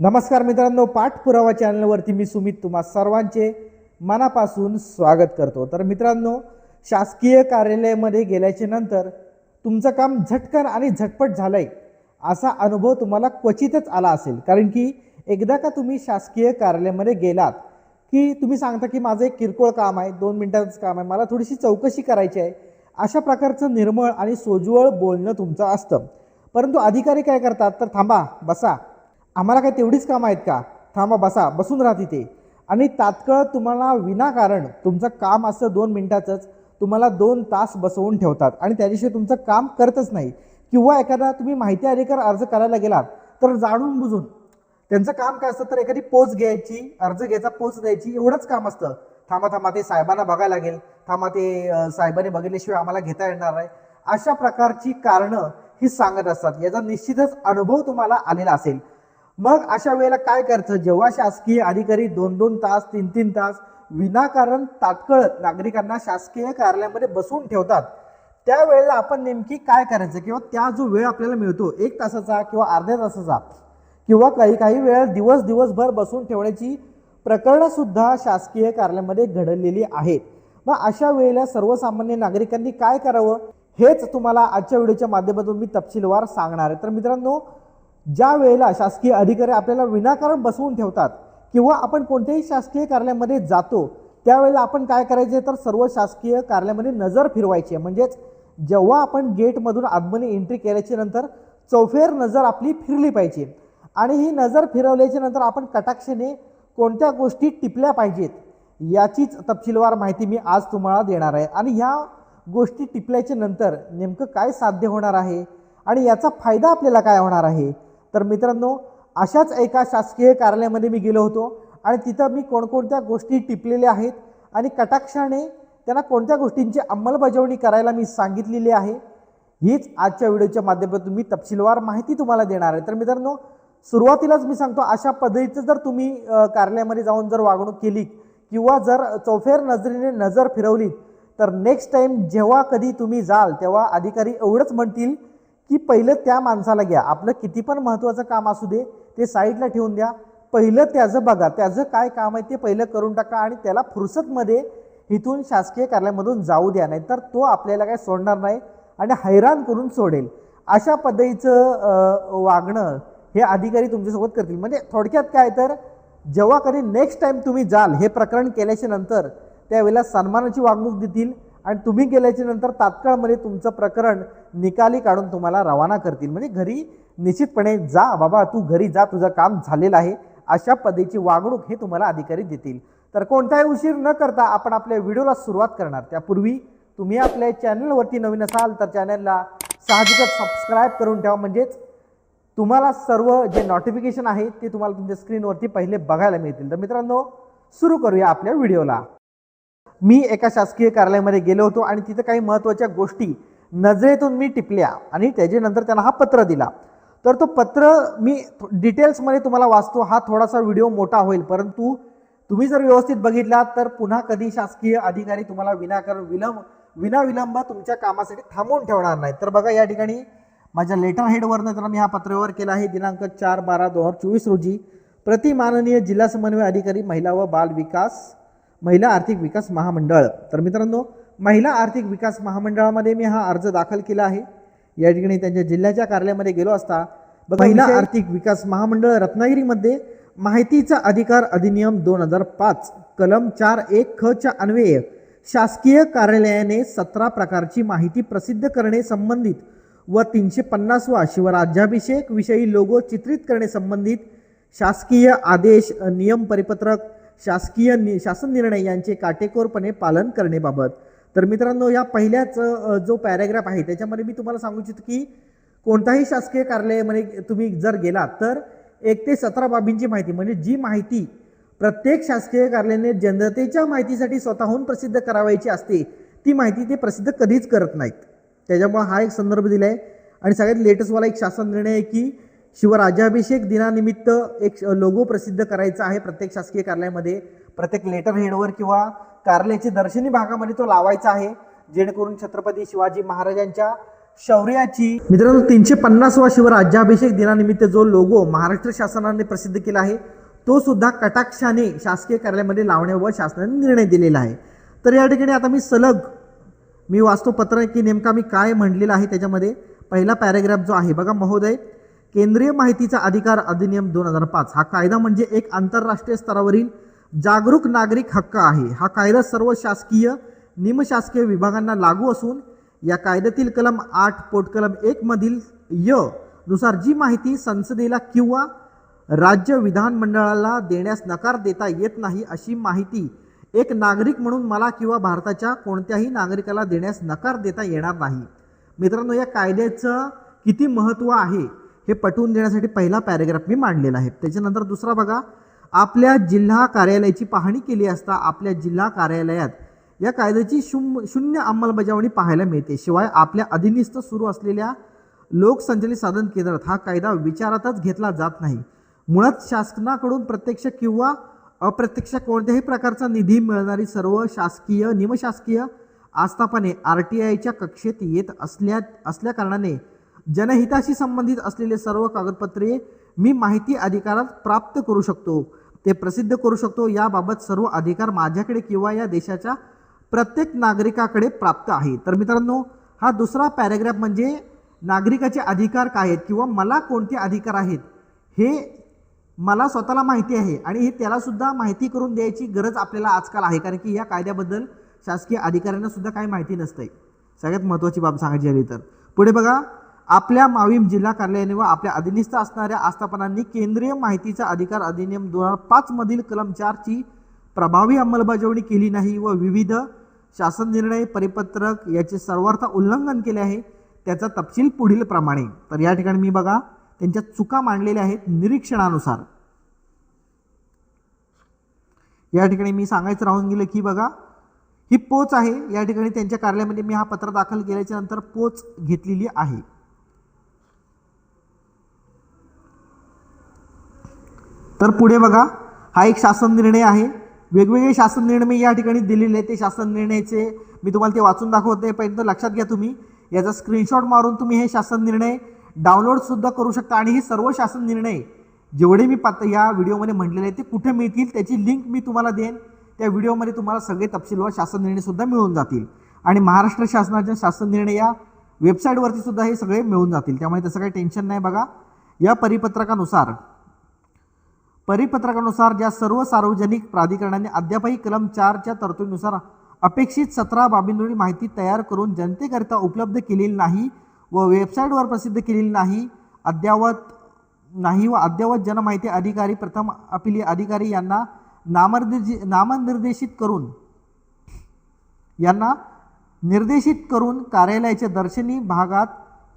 नमस्कार मित्रांनो पाठपुरावा चॅनलवरती मी सुमित तुम्हा सर्वांचे मनापासून स्वागत करतो. तर मित्रांनो शासकीय कार्यालयामध्ये गेल्याच्यानंतर तुमचं काम झटकन आणि झटपट झालं आहे असा अनुभव तुम्हाला क्वचितच आला असेल. कारण की एकदा का तुम्ही शासकीय कार्यालयामध्ये गेलात की तुम्ही सांगता की माझं एक किरकोळ काम आहे दोन मिनिटांचं काम आहे मला थोडीशी चौकशी करायची आहे अशा प्रकारचं निर्मळ आणि सोज्वळ बोलणं तुमचं असतं. परंतु अधिकारी काय करतात? तर थांबा बसा. आम्हाला काय तेवढीच कामं आहेत का? थांबा बसा बसून राहा तिथे. आणि तात्काळ तुम्हाला विनाकारण तुमचं काम असं दोन मिनटाचंच तुम्हाला दोन तास बसवून ठेवतात आणि त्याच्याशिवाय तुमचं काम करतच नाही. किंवा एखादा तुम्ही माहिती अधिकार अर्ज करायला गेलात तर जाणून बुजून त्यांचं काम काय असतं तर एखादी पोच घ्यायची अर्ज घ्यायचा पोच द्यायची एवढंच काम असतं. थांबा थांबा ते साहेबांना बघायला लागेल. थांबा ते साहेबांनी बघितल्याशिवाय आम्हाला घेता येणार नाही. अशा प्रकारची कारणं ही सांगत असतात. याचा निश्चितच अनुभव तुम्हाला आलेला असेल. मग अशा वेळेला काय करायचं जेव्हा शासकीय अधिकारी दोन दोन तास तीन तीन तास विनाकारण तात्काळ नागरिकांना शासकीय कार्यालयामध्ये बसवून ठेवतात त्यावेळेला आपण नेमकी काय करायचं? किंवा त्या जो वेळ आपल्याला मिळतो एक तासाचा किंवा अर्ध्या तासाचा किंवा काही काही वेळा दिवस दिवसभर बसून ठेवण्याची प्रकरणंसुद्धा शासकीय कार्यालयामध्ये घडलेली आहेत. मग अशा वेळेला सर्वसामान्य नागरिकांनी काय करावं? हेच तुम्हाला आजच्या व्हिडिओच्या माध्यमातून मी तपशीलवार सांगणार आहे. तर मित्रांनो ज्या वेळेला शासकीय अधिकारी आपल्याला विनाकारण बसवून ठेवतात किंवा आपण कोणत्याही शासकीय कार्यालयामध्ये जातो त्यावेळेला आपण काय करायचे तर सर्व शासकीय कार्यालयामध्ये नजर फिरवायची. आहे म्हणजेच जेव्हा आपण गेटमधून आतमध्ये एंट्री केल्याच्यानंतर चौफेर नजर आपली फिरली पाहिजे आणि ही नजर फिरवल्याच्या नंतर आपण कटाक्षाने कोणत्या गोष्टी टिपल्या पाहिजेत याचीच तपशीलवार माहिती मी आज तुम्हाला देणार आहे. आणि ह्या गोष्टी टिपल्याच्या नंतर नेमकं काय साध्य होणार आहे आणि याचा फायदा आपल्याला काय होणार आहे? तर मित्रांनो अशाच एका शासकीय कार्यालयामध्ये मी गेलो होतो आणि तिथं मी कोणकोणत्या गोष्टी टिपलेल्या आहेत आणि कटाक्षाने त्यांना कोणत्या गोष्टींची अंमलबजावणी करायला मी सांगितलेली आहे हीच आजच्या व्हिडिओच्या माध्यमातून मी तपशीलवार माहिती तुम्हाला देणार आहे. तर मित्रांनो सुरुवातीलाच मी सांगतो अशा पद्धतीचं जर तुम्ही कार्यालयामध्ये जाऊन जर वागणूक केली किंवा जर चौफेर नजरेने नजर फिरवली तर नेक्स्ट टाईम जेव्हा कधी तुम्ही जाल तेव्हा अधिकारी एवढंच म्हणतील की पहिलं त्या माणसाला घ्या. आपलं किती पण महत्त्वाचं काम असू दे ते साईडला ठेवून द्या. पहिलं त्याचं बघा त्याचं काय काम आहे ते पहिलं करून टाका आणि त्याला फुरसतमध्ये इथून शासकीय कार्यालयामधून जाऊ द्या. नाही तर तो आपल्याला काय सोडणार नाही आणि हैराण करून सोडेल. अशा पद्धतीचं वागणं हे अधिकारी तुमच्यासोबत करतील. म्हणजे थोडक्यात काय तर जेव्हा कधी नेक्स्ट टाईम तुम्ही जाल हे प्रकरण केल्याच्यानंतर त्यावेळेला सन्मानाची वागणूक देतील. आणि तुम्ही गेल्याच्यानंतर तात्काळमध्ये तुमचं प्रकरण निकाली काढून तुम्हाला रवाना करतील. म्हणजे घरी निश्चितपणे जा बाबा तू घरी जा तुझं काम झालेलं आहे. अशा पद्धतीची वागणूक हे तुम्हाला अधिकारी देतील. तर कोणताही उशीर न करता आपण आपल्या व्हिडिओला सुरुवात करणार. त्यापूर्वी तुम्ही आपल्या चॅनलवरती नवीन असाल तर चॅनलला साहजिकच सबस्क्राईब करून ठेवा. म्हणजेच तुम्हाला सर्व जे नोटिफिकेशन आहे ते तुम्हाला तुमच्या स्क्रीनवरती पहिले बघायला मिळतील. तर मित्रांनो सुरू करूया आपल्या व्हिडिओला. मी एका शासकीय कार्यालयामध्ये गेलो होतो आणि तिथं काही महत्त्वाच्या गोष्टी नजरेतून मी टिपल्या आणि त्याच्यानंतर त्यांना हा पत्र दिला. तर तो पत्र मी डिटेल्समध्ये तुम्हाला वाचतो. हा थोडासा व्हिडिओ मोठा होईल. परंतु तुम्ही जर व्यवस्थित बघितलात तर पुन्हा कधी शासकीय अधिकारी तुम्हाला विनाकारण विलंब विनाविलंब तुमच्या कामासाठी थांबवून ठेवणार नाही तर बघा या ठिकाणी माझ्या लेटर हेडवरनं तर मी हा पत्रव्यवहार केला आहे. दिनांक चार बारा दोन हजार चोवीस रोजी प्रति माननीय जिल्हा समन्वय अधिकारी महिला व बाल विकास महिला आर्थिक विकास महामंडळ. तर मित्रांनो महिला आर्थिक विकास महामंडळामध्ये मी हा अर्ज दाखल केला आहे. या ठिकाणी त्यांच्या जिल्ह्याच्या कार्यालयामध्ये गेलो असता महिला आर्थिक विकास महामंडळ रत्नागिरीमध्ये माहितीचा अधिकार अधिनियम दोन हजार पाच कलम चार एक ख च्या अन्वये शासकीय कार्यालयाने सतरा प्रकारची माहिती प्रसिद्ध करणे संबंधित व तीनशे पन्नासवा शिवराज्याभिषेक विषयी लोगो चित्रित करणे संबंधित शासकीय आदेश नियम परिपत्रक शासकीय नि शासन निर्णय यांचे काटेकोरपणे पालन करण्याबाबत. तर मित्रांनो या पहिल्याच जो पॅराग्राफ आहे त्याच्यामध्ये मी तुम्हाला सांगू इच्छितो की कोणताही शासकीय कार्यालयामध्ये तुम्ही जर गेलात तर एक ते सतरा बाबींची माहिती म्हणजे जी माहिती प्रत्येक शासकीय कार्यालयाने जनतेच्या माहितीसाठी स्वतःहून प्रसिद्ध करावायची असते ती माहिती ते प्रसिद्ध कधीच करत नाहीत. त्याच्यामुळे हा एक संदर्भ दिला आहे आणि सगळ्यात लेटेस्टवाला एक शासन निर्णय आहे की शिवराज्याभिषेक दिनानिमित्त एक लोगो प्रसिद्ध करायचा आहे प्रत्येक शासकीय कार्यालयामध्ये. प्रत्येक लेटर हेडवर किंवा कार्यालयाच्या दर्शनी भागामध्ये तो लावायचा आहे. जेणेकरून छत्रपती शिवाजी महाराजांच्या शौर्याची मित्रांनो तीनशे पन्नासवा शिवराज्याभिषेक दिनानिमित्त जो लोगो महाराष्ट्र शासनाने प्रसिद्ध केला आहे तो सुद्धा कटाक्षाने शासकीय कार्यालयामध्ये लावण्यावर शासनाने निर्णय दिलेला आहे. तर या ठिकाणी आता मी सलग मी वाचतो पत्र की नेमका मी काय म्हणलेलं आहे त्याच्यामध्ये. पहिला पॅरेग्राफ जो आहे बघा महोदय. केंद्रीय माहितीचा अधिकार अधिनियम दोन हजार पाच. हा कायदा म्हणजे एक आंतरराष्ट्रीय स्तरावरील जागरूक नागरिक हक्क आहे. हा कायदा सर्व शासकीय निमशासकीय विभागांना लागू असून या कायद्यातील कलम आठ पोटकलम एक मधील य नुसार जी माहिती संसदेला किंवा राज्य विधानमंडळाला देण्यास नकार देता येत नाही अशी माहिती एक नागरिक म्हणून मला किंवा भारताच्या कोणत्याही नागरिकाला देण्यास नकार देता येणार नाही. मित्रांनो या कायद्याचं किती महत्त्व आहे? हे पटवून देण्यासाठी पहिला पॅरेग्राफ मी मांडलेला आहे. त्याच्यानंतर दुसरा बघा आपल्या जिल्हा कार्यालयाची पाहणी केली असता आपल्या जिल्हा कार्यालयात या कायद्याची शुम शून्य अंमलबजावणी पाहायला मिळते. शिवाय आपल्या अधिनिस्त सुरू असलेल्या लोकसंचलित साधन केंद्रात हा कायदा विचारातच घेतला जात नाही. मुळात शासनाकडून प्रत्यक्ष किंवा अप्रत्यक्ष कोणत्याही प्रकारचा निधी मिळणारी सर्व शासकीय निमशासकीय आस्थापने आर टी आयच्या कक्षेत येत असल्या असल्या कारणाने जनहिताशी संबंधित असलेले सर्व कागदपत्रे मी माहिती अधिकारात प्राप्त करू शकतो. ते प्रसिद्ध करू शकतो. याबाबत सर्व अधिकार माझ्याकडे किंवा या देशाच्या प्रत्येक नागरिकाकडे प्राप्त आहे. तर मित्रांनो हा दुसरा पॅरेग्राफ म्हणजे नागरिकाचे अधिकार काय आहेत किंवा मला कोणते अधिकार आहेत हे मला स्वतःला माहिती आहे आणि हे त्यालासुद्धा माहिती करून द्यायची गरज आपल्याला आजकाल आहे. कारण की या कायद्याबद्दल शासकीय अधिकाऱ्यांना सुद्धा काही माहिती नसते सगळ्यात महत्त्वाची बाब सांगायची झाली तर. पुढे बघा आपल्या मावीम जिल्हा कार्यालयाने व आपल्या अधीनस्थ असणाऱ्या आस्थापनांनी केंद्रीय माहितीचा अधिकार अधिनियम दोन हजार पाचमधील कलम चारची प्रभावी अंमलबजावणी केली नाही व विविध शासन निर्णय परिपत्रक याचे सर्वार्थ उल्लंघन केले आहे त्याचा तपशील पुढील प्रमाणे. तर या ठिकाणी मी बघा त्यांच्या चुका मांडलेल्या आहेत निरीक्षणानुसार. या ठिकाणी मी सांगायचं राहून गेलं की बघा ही पोच आहे. या ठिकाणी त्यांच्या कार्यालयामध्ये मी हा पत्र दाखल केल्याच्यानंतर पोच घेतलेली आहे. तर पुढे बघा हा एक शासन निर्णय आहे. वेगवेगळे शासन निर्णय मी या ठिकाणी दिलेले आहेत. ते शासन निर्णयाचे मी तुम्हाला ते वाचून दाखवत. नाही पर्यंत लक्षात घ्या तुम्ही. याचा स्क्रीनशॉट मारून तुम्ही हे शासन निर्णय डाउनलोडसुद्धा करू शकता. आणि हे सर्व शासन निर्णय जेवढे मी पात या व्हिडिओमध्ये म्हटलेले आहेत ते कुठे मिळतील त्याची लिंक मी तुम्हाला देईन. त्या व्हिडिओमध्ये तुम्हाला सगळे तपशीलवार शासन निर्णयसुद्धा मिळून जातील. आणि महाराष्ट्र शासनाच्या शासन निर्णय या वेबसाईटवरती सुद्धा हे सगळे मिळून जातील. त्यामुळे तसं काही टेन्शन नाही बघा. या परिपत्रकानुसार परिपत्रकानुसार ज्या सर्व सार्वजनिक प्राधिकरणाने अद्यापही कलम चारच्या तरतुदीनुसार अपेक्षित सतरा बाबींवरील माहिती तयार करून जनतेकरिता उपलब्ध केलेली नाही व वेबसाईटवर प्रसिद्ध केलेली नाही अद्यावत नाही व अद्यावत जनमाहिती अधिकारी प्रथम अपिली अधिकारी यांना नामनिर्दे नामनिर्देशित करून यांना निर्देशित करून कार्यालयाच्या दर्शनी भागात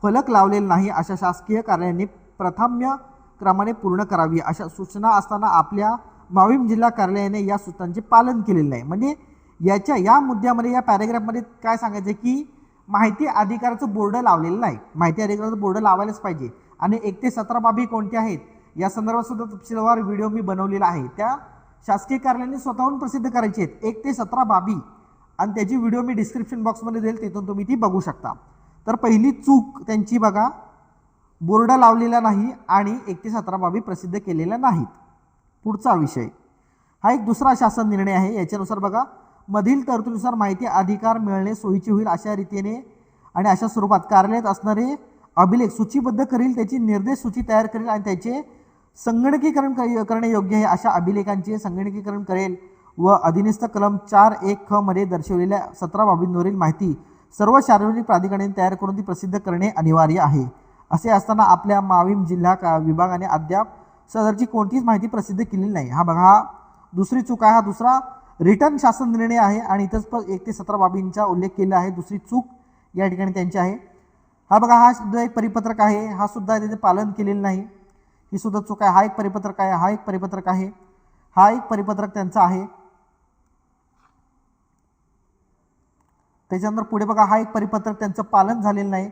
फलक लावलेला नाही अशा शासकीय कार्यालयाने प्रथम्य क्रमाने पूर्ण करावी अशा सूचना असताना आपल्या माविम जिल्हा कार्यालयाने या सूचनांचे पालन केलेलं आहे. म्हणजे याच्या या मुद्द्यामध्ये या पॅरेग्राफमध्ये काय सांगायचं आहे की माहिती अधिकाराचं बोर्ड लावलेलं नाही. माहिती अधिकाराचं बोर्ड लावायलाच पाहिजे. आणि एक ते सतरा बाबी कोणत्या आहेत? या संदर्भात सुद्धा तपशीलवार व्हिडिओ मी बनवलेला आहे. त्या शासकीय कार्यालयाने स्वतःहून प्रसिद्ध करायचे आहेत. एक ते सतरा बाबी. आणि त्याची व्हिडिओ मी डिस्क्रिप्शन बॉक्समध्ये देईल. तिथून तुम्ही ती बघू शकता. तर पहिली चूक त्यांची बघा. बोर्ड लावलेला नाही आणि एक ते सतरा बाबी प्रसिद्ध केलेल्या नाहीत. पुढचा विषय. हा एक दुसरा शासन निर्णय आहे. याच्यानुसार बघा मधील तरतुदीनुसार माहिती अधिकार मिळणे सोयीचे होईल अशा रीतीने आणि अशा स्वरूपात कार्यालयात असणारे अभिलेख सूचीबद्ध करील त्याची निर्देश सूची तयार करेल आणि त्याचे संगणकीकरण क- करणे योग्य आहे अशा अभिलेखांचे संगणकीकरण करेल व अधिनिस्थ कलम चार एक ख मध्ये दर्शवलेल्या सतरा बाबींवरील माहिती सर्व सार्वजनिक प्राधिकरणाने तयार करून ती प्रसिद्ध करणे अनिवार्य आहे. असे असताना आपल्या माविम जिल्हा का विभागाने अद्याप सदरची कोणतीच माहिती प्रसिद्ध केलेली नाही. हा बघा हा दुसरी चूक आहे. हा दुसरा रिटर्न शासन निर्णय आहे आणि इथंच पण एक ते सतरा बाबींचा उल्लेख केला आहे. दुसरी चूक या ठिकाणी त्यांची आहे. हा बघा हा सुद्धा एक परिपत्रक आहे. हा सुद्धा त्याचे पालन केलेलं नाही. ही सुद्धा चूक आहे. हा एक परिपत्रक आहे. हा एक परिपत्रक आहे. हा एक परिपत्रक त्यांचा आहे. त्याच्यानंतर पुढे बघा हा एक परिपत्रक त्यांचं पालन झालेलं नाही.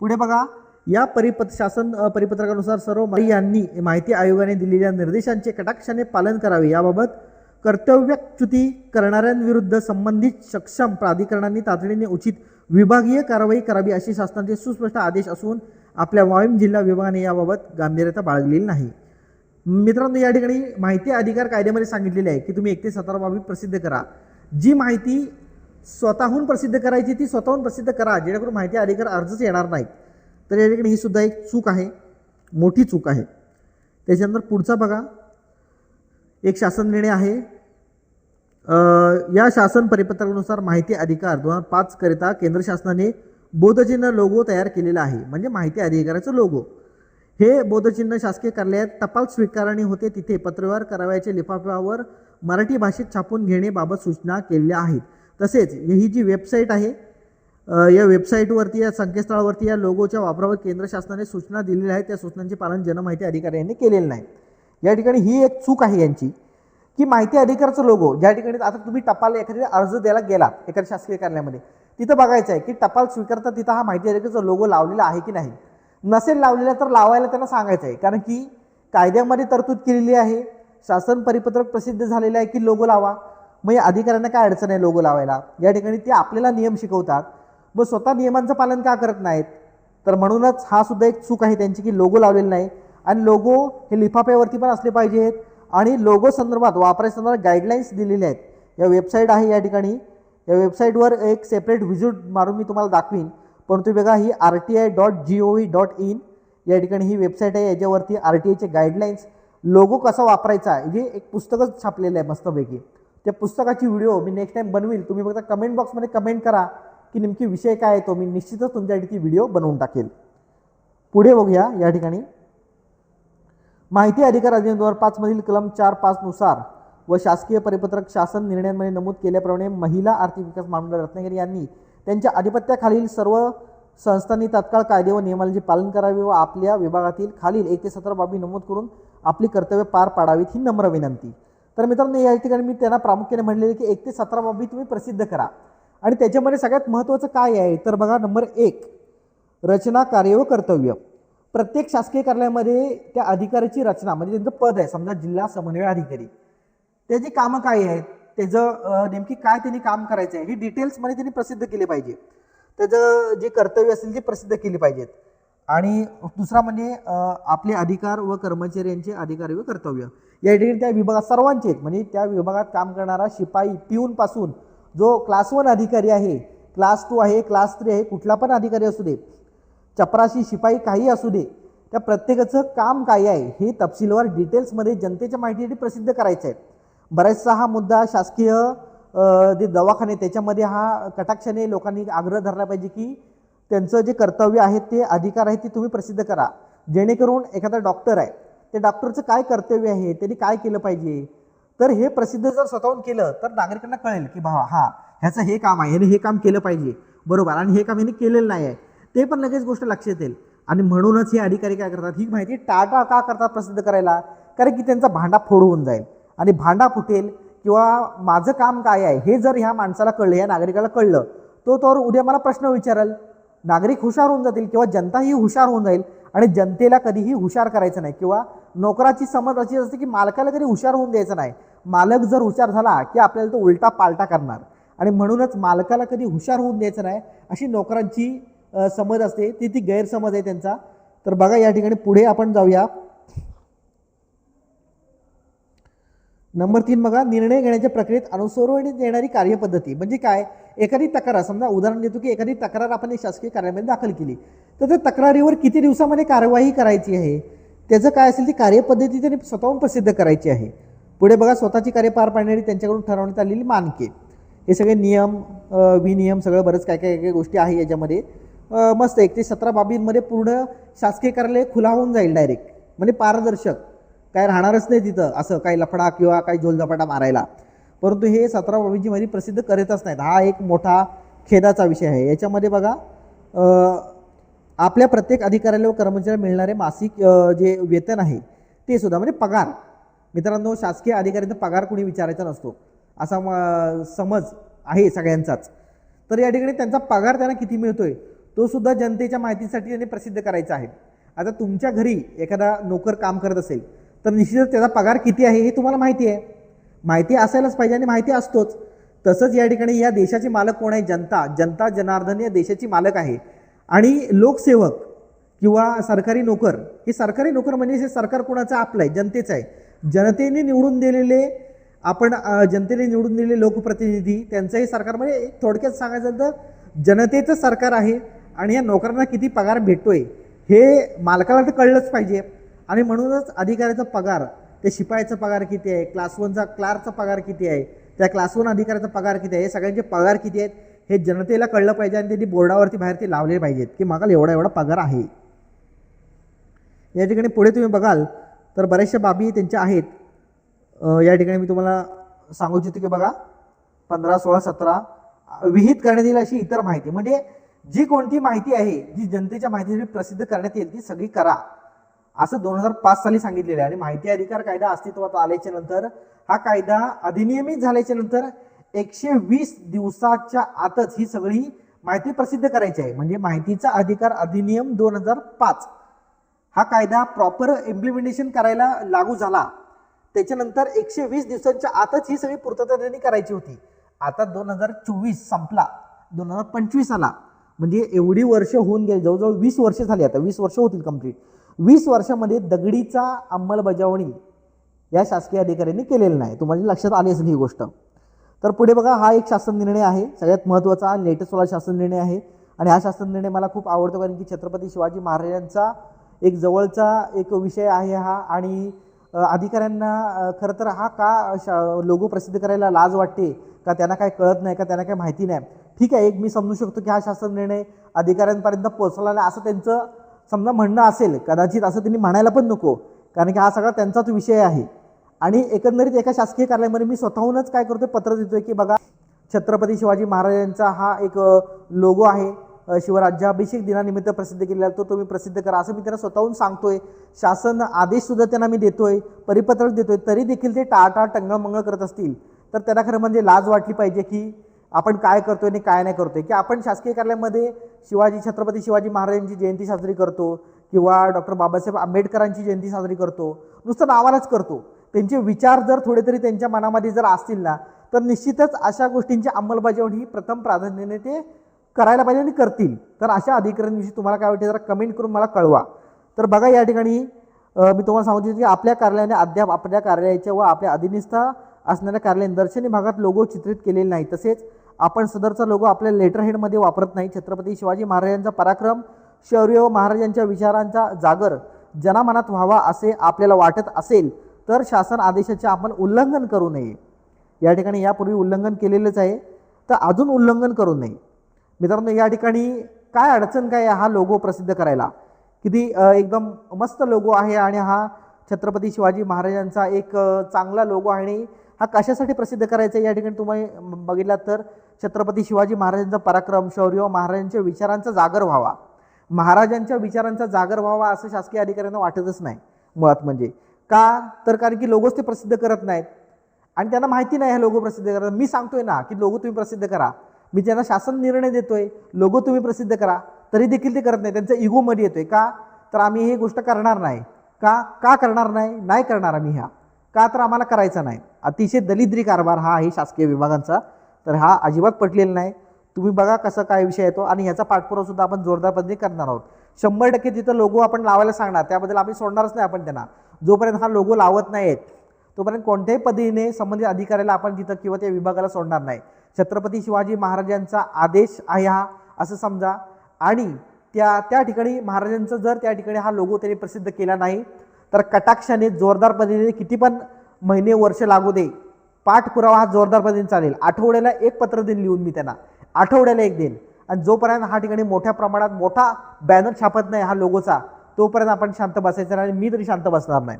पुढे बघा या परिपत शासन परिपत्रकानुसार सर्व माहिती यांनी माहिती आयोगाने दिलेल्या निर्देशांचे कटाक्षाने पालन करावे. याबाबत कर्तव्यच्युती करणाऱ्यांविरुद्ध संबंधित सक्षम प्राधिकरणांनी तातडीने उचित विभागीय कारवाई करावी असे शासनाचे सुस्पष्ट आदेश असून आपल्या वाईम जिल्हा विभागाने याबाबत गांभीर्यता बाळगलेली नाही. मित्रांनो या ठिकाणी माहिती अधिकार कायद्यामध्ये सांगितलेले आहे की तुम्ही एक ते सतरा बाबी प्रसिद्ध करा. जी माहिती स्वतःहून प्रसिद्ध करायची ती स्वतःहून प्रसिद्ध करा. जेणेकरून माहिती अधिकार अर्जच येणार नाहीत. तर या ठिकाणी ही सुद्धा एक चूक आहे. मोठी चूक आहे. त्याच्यानंतर पुढचा बघा. एक शासन निर्णय आहे. या शासन परिपत्रकानुसार माहिती अधिकार दोन हजार पाच करिता केंद्र शासनाने बोधचिन्ह लोगो तयार केलेला आहे. म्हणजे माहिती अधिकाराचं लोगो हे बोधचिन्ह शासकीय कार्यालयात टपाल स्वीकारणी होते. तिथे पत्रव्यवहार करावयाच्या लिफाफ्यावर मराठी भाषेत छापून घेण्याबाबत सूचना केलेल्या आहेत. तसेच ही जी वेबसाईट आहे या वेबसाईटवरती या संकेतस्थळावरती या लोगोच्या वापरावर केंद्र शासनाने सूचना दिलेल्या आहेत. त्या सूचनांचे पालन जनमाहिती अधिकारी यांनी केलेलं नाही. या ठिकाणी ही एक चूक आहे यांची की माहिती अधिकाराचं लोगो ज्या ठिकाणी आता तुम्ही टपाल एखाद्या अर्ज द्यायला गेलात एखाद्या शासकीय कार्यालयामध्ये तिथं बघायचं आहे की टपाल स्वीकारता तिथं हा माहिती अधिकाराचा लोगो लावलेला आहे की नाही? नसेल लावलेला तर लावायला त्यांना सांगायचं आहे. कारण की कायद्यामध्ये तरतूद केलेली आहे शासन परिपत्रक प्रसिद्ध झालेलं आहे की लोगो लावा. मग या अधिकाऱ्यांना काय अडचण आहे लोगो लावायला? या ठिकाणी ते आपल्याला नियम शिकवतात मग स्वतः नियमांचं पालन का करत नाहीत? तर म्हणूनच हा सुद्धा एक चूक आहे त्यांची की लोगो लावलेला नाही. आणि लोगो हे लिफाफ्यावरती पण असले पाहिजेत. आणि लोगो संदर्भात वापरायच्या गाईडलाईन्स दिलेल्या आहेत. या वेबसाईट आहे या ठिकाणी. या वेबसाईटवर एक सेपरेट व्हिजिट मारून मी तुम्हाला दाखवीन. परंतु बघा ही R T I dot G O V dot in या ठिकाणी ही वेबसाईट आहे. याच्यावरती आर टी आयचे गाईडलाईन्स लोगो कसा वापरायचा हे एक पुस्तकच छापलेलं आहे मस्तपैकी. त्या पुस्तकाची व्हिडिओ मी नेक्स्ट टाइम बनवील तुम्ही फक्त कमेंट बॉक्समध्ये कमेंट करा. की नेमकी विषय काय आहे तो मी निश्चितच तुमच्यासाठी ती व्हिडिओ बनवून टाकेल. पुढे बघूया या ठिकाणी. माहिती अधिकार अधिनियम दोन हजार पाचमधील कलम चार पाचनुसार व शासकीय परिपत्रक शासन निर्णयांमध्ये नमूद केल्याप्रमाणे महिला आर्थिक विकास महामंडळ रत्नागिरी यांनी त्यांच्या अधिपत्याखालील सर्व संस्थांनी तत्काळ कायदे व नियमांचे पालन करावे व आपल्या विभागातील खालील एक ते सतरा बाबी नमूद करून आपली कर्तव्य पार पाडावीत ही नम्र विनंती. तर मित्रांनो या ठिकाणी मी त्यांना प्रामुख्याने म्हणलेले की एक ते सतरा बाबी तुम्ही प्रसिद्ध करा. आणि त्याच्यामध्ये सगळ्यात महत्त्वाचं काय आहे? तर बघा नंबर एक रचना कार्य व कर्तव्य. प्रत्येक शासकीय कार्यालयामध्ये त्या अधिकाऱ्याची रचना म्हणजे त्यांचं पद आहे. समजा जिल्हा समन्वय अधिकारी. त्याची कामं काय आहेत? त्याचं नेमकी काय त्यांनी काम करायचं आहे? ही डिटेल्समध्ये त्यांनी प्रसिद्ध केले पाहिजे. त्याचं जे कर्तव्य असेल ते प्रसिद्ध केली पाहिजेत. आणि दुसरा म्हणजे आपले अधिकार व कर्मचारी यांचे अधिकार व कर्तव्य. या ठिकाणी त्या विभागात सर्वांचे आहेत. म्हणजे त्या विभागात काम करणारा शिपाई पिऊनपासून जो क्लास वन अधिकारी आहे क्लास टू आहे क्लास थ्री आहे कुठला पण अधिकारी असू दे चपराशी शिपाई काही असू दे त्या प्रत्येकाचं काम काय आहे हे तपशीलवार डिटेल्समध्ये जनतेच्या माहितीसाठी प्रसिद्ध करायचं आहे. बऱ्याचसा हा मुद्दा शासकीय जे दवाखाने त्याच्यामध्ये हा कटाक्षाने लोकांनी आग्रह धरला पाहिजे की त्यांचं जे कर्तव्य आहे ते अधिकार आहे ते तुम्ही प्रसिद्ध करा. जेणेकरून एखादा डॉक्टर आहे त्या डॉक्टरचं काय कर्तव्य आहे त्यांनी काय केलं पाहिजे? तर हे प्रसिद्ध जर स्वतःहून केलं तर नागरिकांना कळेल की भावा हा ह्याचं हे काम आहे याने हे काम केलं पाहिजे. बरोबर आणि हे काम याने केलेलं नाही आहे. ते पण लगेच गोष्ट लक्षात येईल. आणि म्हणूनच हे अधिकारी काय करतात? ही माहिती टाटा का करतात प्रसिद्ध करायला? कारण की त्यांचा भांडा फोड होऊन जाईल. आणि भांडा फुटेल किंवा माझं काम काय आहे हे जर ह्या माणसाला कळलं या नागरिकाला कळलं तो तर उद्या मला प्रश्न विचारेल. नागरिक हुशार होऊन जातील किंवा जनताही हुशार होऊन जाईल आणि जनतेला कधीही हुशार करायचं नाही किंवा नोकराची समज अशी असते की मालकाला कधी हुशार होऊन द्यायचं नाही. मालक जर हुशार झाला की आपल्याला तो उलटा पालटा करणार. आणि म्हणूनच मालकाला कधी हुशार होऊन द्यायचं नाही अशी नोकरांची समज असते. ती ती गैरसमज आहे त्यांचा. तर बघा या ठिकाणी पुढे आपण जाऊया. नंबर तीन बघा निर्णय घेण्याच्या प्रक्रियेत अनुसरण्यात येणारी कार्यपद्धती म्हणजे काय? एखादी तक्रार समजा उदाहरण देतो की एखादी तक्रार आपण एक शासकीय कार्यालयामध्ये दाखल केली. तर त्या तक्रारीवर किती दिवसामध्ये कारवाई करायची आहे? त्याचं काय असेल ती कार्यपद्धती त्यांनी स्वतःहून प्रसिद्ध करायची आहे. पुढे बघा स्वतःची कार्य पार पाडणारी त्यांच्याकडून ठरवण्यात आलेली मानके. हे सगळे नियम विनियम सगळं बरंच काय काय काय गोष्टी आहे याच्यामध्ये. मस्त एक ते सतरा बाबींमध्ये पूर्ण शासकीय कार्यालय खुला होऊन जाईल डायरेक्ट म्हणजे पारदर्शक. काय राहणारच नाही तिथं असं काही लफडा किंवा काही झोलझपाटा मारायला. परंतु हे सतरा बाबींची माहिती प्रसिद्ध करतच नाहीत. हा एक मोठा खेदाचा विषय आहे. याच्यामध्ये बघा आपल्या प्रत्येक अधिकाऱ्याला व कर्मचाऱ्याला मिळणारे मासिक जे वेतन आहे ते सुद्धा म्हणजे पगार. मित्रांनो शासकीय अधिकाऱ्यांचा पगार कोणी विचारायचा नसतो. असा म- समज आहे सगळ्यांचाच. तर या ठिकाणी त्यांचा पगार त्यांना किती मिळतोय तो सुद्धा जनतेच्या माहितीसाठी त्यांनी प्रसिद्ध करायचा आहे. आता तुमच्या घरी एखादा नोकर काम करत असेल तर निश्चितच त्याचा पगार किती आहे हे तुम्हाला माहिती आहे. माहिती असायलाच पाहिजे आणि माहिती असतोच. तसंच या ठिकाणी या देशाचे मालक कोण आहे? जनता. जनता जनार्दन या देशाची मालक आहे. आणि लोकसेवक किंवा सरकारी नोकर हे सरकारी नोकर म्हणजे हे सरकार कोणाचं? आपलं आहे जनतेचं आहे. जनतेने निवडून दिलेले आपण जनतेने निवडून दिलेले लोकप्रतिनिधी त्यांचंही सरकार म्हणजे एक थोडक्यात सांगायचं तर जनतेचं सरकार आहे आणि या नोकरांना किती पगार भेटतोय हे मालकाला तर कळलंच पाहिजे. आणि म्हणूनच अधिकाऱ्याचा पगार ते शिपायाचा पगार किती आहे क्लास वनचा क्लार्कचा पगार किती आहे त्या क्लास वन अधिकाऱ्याचा पगार किती आहे हे सगळ्यांचे पगार किती आहेत हे जनतेला कळलं पाहिजे आणि त्यांनी बोर्डावरती बाहेर ते लावले पाहिजेत की मागाल एवढा एवढा पगार आहे. या ठिकाणी पुढे तुम्ही बघाल तर बऱ्याचशा बाबी त्यांच्या आहेत. या ठिकाणी मी तुम्हाला सांगू इच्छितो की बघा पंधरा सोळा सतरा विहित करण्यात येईल अशी इतर माहिती. म्हणजे जी कोणती माहिती आहे जी जनतेच्या माहितीसाठी प्रसिद्ध करण्यात येईल ती सगळी करा. असं दोन हजार पाच साली सांगितलेलं आहे. आणि माहिती अधिकार कायदा अस्तित्वात आल्याच्यानंतर हा कायदा अधिनियमित झाल्याच्यानंतर एकशे वीस दिवसाच्या आतच ही सगळी माहिती प्रसिद्ध करायची आहे. म्हणजे माहितीचा अधिकार अधिनियम दोन हजार पाच. हा कायदा प्रॉपर इम्प्लिमेंटेशन करायला लागू झाला. त्याच्यानंतर एकशे वीस दिवसांच्या आतच ही सगळी पूर्तता त्यांनी करायची होती. आता दोन हजार चोवीस संपला. दोन हजार पंचवीस आला. म्हणजे एवढी वर्ष होऊन गेली. जवळजवळ वीस वर्ष झाली आता. वीस वर्ष होतील कंप्लीट वीस वर्षामध्ये दगडीचा अंमलबजावणी या शासकीय अधिकाऱ्यांनी केलेलं नाही. तुम्हाला लक्षात आली असेल ही गोष्ट. तर पुढे बघा हा एक शासन निर्णय आहे. सगळ्यात महत्त्वाचा लेटेस्टवाला शासन निर्णय आहे. आणि हा शासन निर्णय मला खूप आवडतो कारण की छत्रपती शिवाजी महाराजांचा एक जवळचा एक विषय आहे हा. आणि अधिकाऱ्यांना खरं तर हा का शा लोगो प्रसिद्ध करायला लाज वाटते? का त्यांना काय कळत नाही? का त्यांना काय माहिती नाही? ठीक आहे एक मी समजू शकतो की हा शासन निर्णय अधिकाऱ्यांपर्यंत पोहोचला नाही असं त्यांचं समजा म्हणणं असेल. कदाचित असं त्यांनी म्हणायला पण नको. कारण की हा सगळा त्यांचाच विषय आहे. आणि एकंदरीत एका शासकीय कार्यालयामध्ये मी स्वतःहूनच काय करतोय पत्र देतोय की बघा छत्रपती शिवाजी महाराजांचा हा एक लोगो आहे. शिवराज्याभिषेक दिनानिमित्त प्रसिद्ध केलेला तो तुम्ही प्रसिद्ध करा असं मी त्यांना स्वतःहून सांगतोय. शासन आदेशसुद्धा त्यांना मी देतोय परिपत्रक देतोय तरी देखील ते टाळटाळ टंगळमंगळ करत असतील. तर त्यांना खरं म्हणजे लाज वाटली पाहिजे की आपण काय करतोय आणि काय नाही करतोय. की आपण शासकीय कार्यालयामध्ये शिवाजी छत्रपती शिवाजी महाराजांची जयंती साजरी करतो किंवा डॉक्टर बाबासाहेब आंबेडकरांची जयंती साजरी करतो. नुसतं नावालाच करतो. त्यांचे विचार जर थोडे तरी त्यांच्या मनामध्ये जर असतील ना तर निश्चितच अशा गोष्टींची अंमलबजावणी ही प्रथम प्राधान्याने ते करायला पाहिजे आणि करतील. तर अशा अधिकाऱ्यांविषयी तुम्हाला काय वाटते जरा कमेंट करून मला कळवा. तर बघा या ठिकाणी मी तुम्हाला सांगू इच्छितो की आपल्या कार्यालयाने अद्याप आपल्या कार्यालयाच्या व आपल्या अधीनस्थ असणाऱ्या कार्यालयाने दर्शनी भागात लोगो चित्रित केलेले नाही. तसेच आपण सदरचा लोगो आपल्या लेटर हेडमध्ये वापरत नाही. छत्रपती शिवाजी महाराजांचा पराक्रम शौर्य व महाराजांच्या विचारांचा जागर जनामनात व्हावा असे आपल्याला वाटत असेल तर शासन आदेशाचे आपण उल्लंघन करू नये. या ठिकाणी यापूर्वी उल्लंघन केलेलंच आहे. तर अजून उल्लंघन करू नये. मित्रांनो या ठिकाणी काय अडचण काय आहे हा लोगो प्रसिद्ध करायला? किती एकदम मस्त लोगो आहे आणि हा छत्रपती शिवाजी महाराजांचा एक चांगला लोगो आहे आणि हा कशासाठी प्रसिद्ध करायचा आहे या ठिकाणी तुम्ही बघितलात तर छत्रपती शिवाजी महाराजांचा पराक्रम शौर्य महाराजांच्या विचारांचा जागर व्हावा. महाराजांच्या विचारांचा जागर व्हावा असं शासकीय अधिकाऱ्यांना वाटतच नाही. मुळात म्हणजे का? तर कारण की लोगोच ते प्रसिद्ध करत नाहीत. आणि त्यांना माहिती नाही हा लोगो प्रसिद्ध करत. मी सांगतोय ना की लोगो तुम्ही प्रसिद्ध करा. मी त्यांना शासन निर्णय देतोय लोगो तुम्ही प्रसिद्ध करा. तरी देखील ते करत नाही त्यांचा इगोमध्ये येतोय. का? तर आम्ही ही गोष्ट करणार नाही. का? का करणार नाही? नाही करणार आम्ही ह्या. का तर आम्हाला करायचा नाही. अतिशय दलिद्री कारभार हा आहे शासकीय विभागांचा. तर हा अजिबात पटलेला नाही. तुम्ही बघा कसं काय विषय येतो. आणि ह्याचा पाठपुरावा सुद्धा आपण जोरदार पद्धतीने करणार आहोत. शंभर टक्के तिथं लोगो आपण लावायला सांगणार त्याबद्दल आम्ही सोडणारच नाही आपण त्यांना. जोपर्यंत हा लोगो लावत नाहीत तोपर्यंत कोणत्याही पद्धतीने संबंधित अधिकाऱ्याला आपण तिथं किंवा त्या विभागाला सोडणार नाही. छत्रपती शिवाजी महाराजांचा आदेश आहे हा असं समजा. आणि त्या त्या ठिकाणी महाराजांचा जर त्या ठिकाणी हा लोगो त्यांनी प्रसिद्ध केला नाही तर कटाक्षाने जोरदार पद्धतीने किती पण महिने वर्ष लागू दे. पाठपुरावा हा जोरदार पद्धतीने चालेल. आठवड्याला एक पत्र देईन लिहून मी त्यांना. आठवड्याला एक देईन. आणि जोपर्यंत हा ठिकाणी मोठ्या प्रमाणात मोठा बॅनर छापत नाही हा लोगोचा तोपर्यंत आपण शांत बसायचं नाही आणि मी तरी शांत बसणार नाही.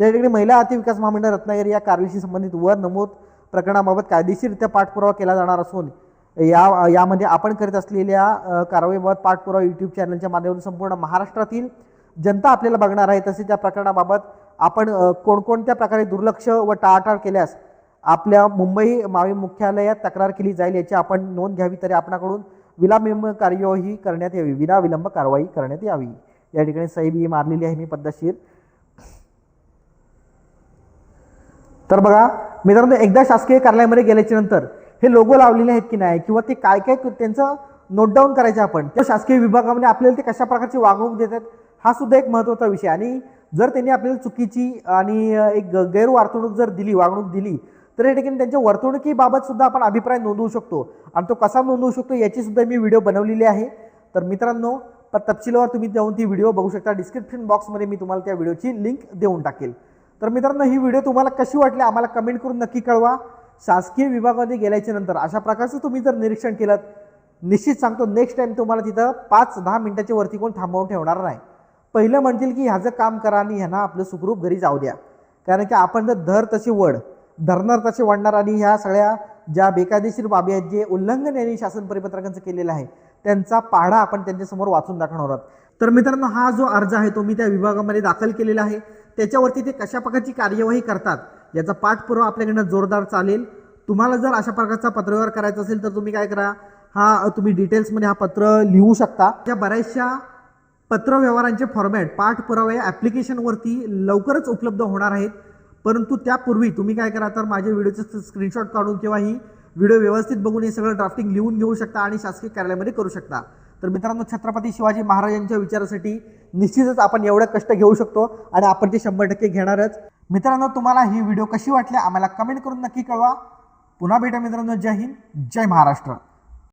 त्या ठिकाणी महिला अतिविकास महामंडळ रत्नागिरी या कारवाईशी संबंधित वर नमूद प्रकरणाबाबत कायदेशीररित्या पाठपुरावा केला जाणार असून या यामध्ये आपण करीत असलेल्या कारवाईबाबत पाठपुरावा यूट्यूब चॅनलच्या माध्यमातून संपूर्ण महाराष्ट्रातील जनता आपल्याला बघणार आहे. तसेच त्या प्रकरणाबाबत आपण कोणकोणत्या प्रकारे दुर्लक्ष व टाळाटाळ केल्यास आपल्या मुंबई मावी मुख्यालयात तक्रार केली जाईल याची आपण नोंद घ्यावी. तरी आपणाकडून विलंब कार्यवाही करण्यात यावी. विनाविलंब कारवाई करण्यात यावी. या ठिकाणी सही बी मारलेली आहे मी पद्धतशीर. तर बघा मित्रांनो एकदा शासकीय कार्यालयामध्ये गेल्याच्यानंतर हे लोगो लावलेले आहेत की नाही किंवा ते काय काय त्यांचं नोट डाऊन करायचं आपण त्या शासकीय विभागामध्ये आपल्याला ते कशा प्रकारची वागणूक देतात हा सुद्धा एक महत्त्वाचा विषय. आणि जर त्यांनी आपल्याला चुकीची आणि एक गैरवर्तणूक जर दिली वागणूक दिली तर या ठिकाणी त्यांच्या वर्तणुकीबाबत सुद्धा आपण अभिप्राय नोंदवू शकतो. आणि तो कसा नोंदवू शकतो याची सुद्धा मी व्हिडिओ बनवलेली आहे. तर मित्रांनो तर तपशीलवार तुम्ही जाऊन ती व्हिडिओ बघू शकता. डिस्क्रिप्शन बॉक्समध्ये मी तुम्हाला त्या व्हिडिओची लिंक देऊन टाकेल. तर मित्रांनो ही व्हिडिओ तुम्हाला कशी वाटली आम्हाला कमेंट करून नक्की कळवा. शासकीय विभागामध्ये गेल्याच्यानंतर अशा प्रकारचं तुम्ही जर निरीक्षण केलं निश्चित सांगतो नेक्स्ट टाईम तुम्हाला तिथं पाच दहा मिनटाच्या वरती कोण थांबवून ठेवणार नाही. पहिलं म्हणतील की ह्याचं काम करा आणि ह्यांना आपलं सुखरूप घरी जाऊ द्या. कारण की आपण जर धर तसे वड धरणार तसे वाढणार आणि ह्या सगळ्या ज्या बेकायदेशीर बाबी आहेत जे उल्लंघन यांनी शासन परिपत्रकांचं केलेलं आहे त्यांचा पाढा आपण त्यांच्यासमोर वाचून दाखवणार आहोत. तर मित्रांनो हा जो अर्ज आहे तो मी त्या विभागामध्ये दाखल केलेला आहे. त्याच्यावरती ते कशा प्रकारची कार्यवाही करतात याचा पाठपुरावा आपल्याकडनं जोरदार चालेल. तुम्हाला जर अशा प्रकारचा पत्रव्यवहार करायचा असेल तर तुम्ही काय करा हा तुम्ही डिटेल्समध्ये हा पत्र लिहू शकता. त्या बऱ्याचशा पत्रव्यवहारांचे फॉर्मॅट या ॲप्लिकेशनवरती लवकरच उपलब्ध होणार आहेत. परंतु त्यापूर्वी तुम्ही काय करा तर माझ्या व्हिडिओचे स्क्रीनशॉट काढून किंवा ही व्हिडिओ व्यवस्थित बघून हे सगळं ड्राफ्टिंग लिहून घेऊ शकता आणि शासकीय कार्यालयामध्ये करू शकता. तर मित्रांनो छत्रपती शिवाजी महाराजांच्या विचारासाठी निश्चितच आपण एवढं कष्ट घेऊ शकतो आणि आपण ते शंभर टक्के घेणारच. मित्रांनो तुम्हाला ही व्हिडिओ कशी वाटली? आम्हाला कमेंट करून नक्की कळवा. पुन्हा भेटा मित्रांनो. जय हिंद जय महाराष्ट्र.